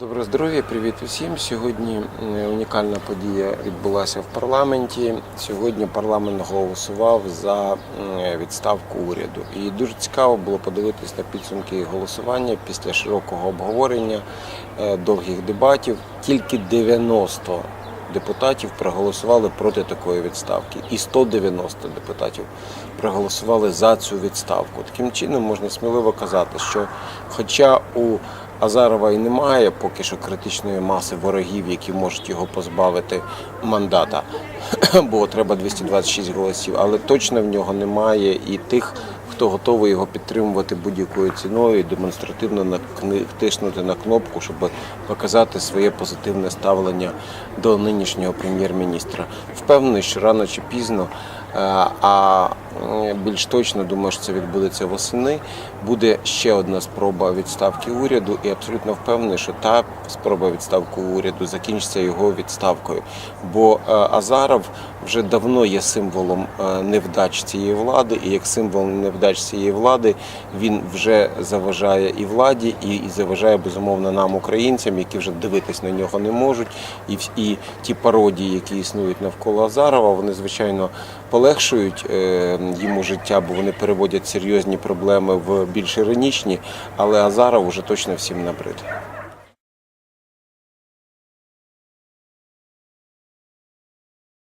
Доброго здоров'я, привіт усім. Сьогодні унікальна подія відбулася в парламенті. Сьогодні парламент голосував за відставку уряду. І дуже цікаво було подивитись на підсумки голосування після широкого обговорення, е, довгих дебатів. Тільки 90 депутатів проголосували проти такої відставки, і 190 депутатів проголосували за цю відставку. Таким чином можна сміливо казати, що хоча у Азарова і немає поки що критичної маси ворогів, які можуть його позбавити мандата, бо треба 226 голосів, але точно в нього немає і тих, хто готовий його підтримувати будь-якою ціною і демонстративно тиснути на кнопку, щоб показати своє позитивне ставлення до нинішнього прем'єр-міністра. Впевнений, що рано чи пізно, е, а більш точно думаю, що це відбудеться восени. Буде ще одна спроба відставки уряду, і абсолютно впевнений, що та спроба відставки уряду закінчиться його відставкою. Бо е, Азаров вже давно є символом е, невдач цієї влади, і як символ невдач цієї влади він вже заважає і владі, і, заважає безумовно нам, українцям, які вже дивитись на нього не можуть. І, і ті пародії, які існують навколо Азарова, вони звичайно полегшують йому життя, бо вони переводять серйозні проблеми в більш іронічні, але Азаров уже точно всім набрид.